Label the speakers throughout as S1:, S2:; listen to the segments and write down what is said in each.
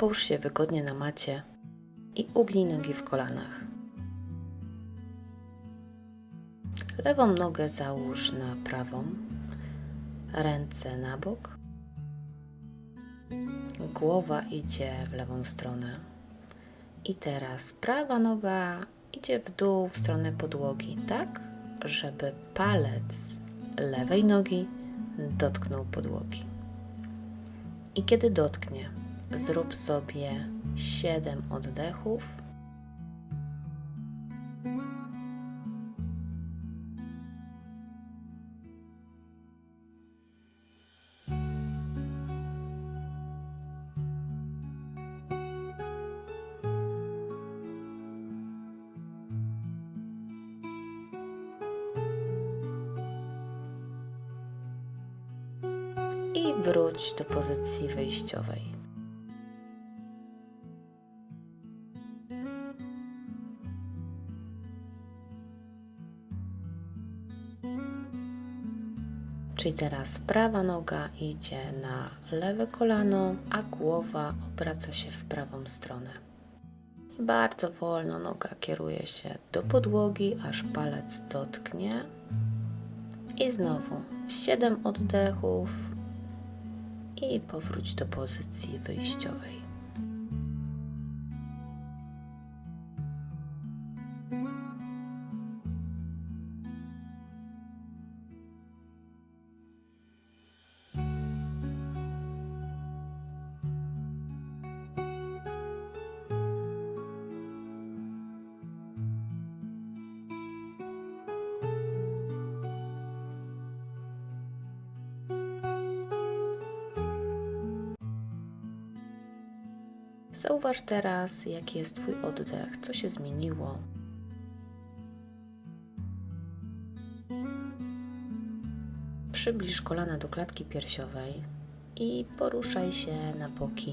S1: Połóż się wygodnie na macie i ugnij nogi w kolanach. Lewą nogę załóż na prawą, ręce na bok. Głowa idzie w lewą stronę. I teraz prawa noga idzie w dół w stronę podłogi, tak, żeby palec lewej nogi dotknął podłogi. I kiedy dotknie, zrób sobie 7 oddechów. I wróć do pozycji wyjściowej. Czyli teraz prawa noga idzie na lewe kolano, a głowa obraca się w prawą stronę. Bardzo wolno noga kieruje się do podłogi, aż palec dotknie. I znowu 7 oddechów i powróć do pozycji wyjściowej. Zauważ teraz, jaki jest Twój oddech, co się zmieniło. Przybliż kolana do klatki piersiowej i poruszaj się na boki,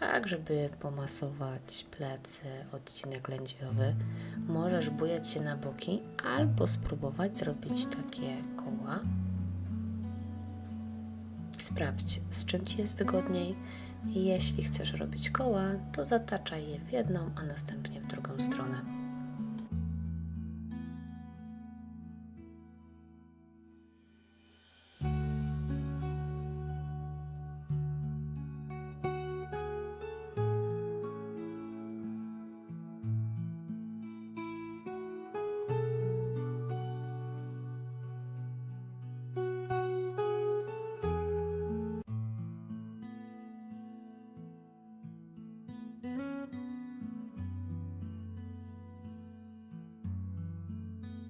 S1: tak żeby pomasować plecy, odcinek lędźwiowy. Możesz bujać się na boki albo spróbować zrobić takie koła. Sprawdź, z czym Ci jest wygodniej. Jeśli chcesz robić koła, to zataczaj je w jedną, a następnie w drugą stronę.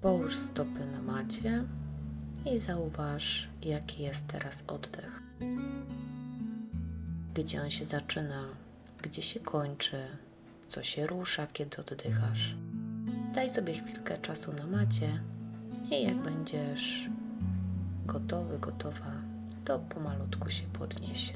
S1: Połóż stopy na macie i zauważ, jaki jest teraz oddech. Gdzie on się zaczyna, gdzie się kończy, co się rusza, kiedy oddychasz. Daj sobie chwilkę czasu na macie i jak będziesz gotowy, gotowa, to pomalutku się podnieś.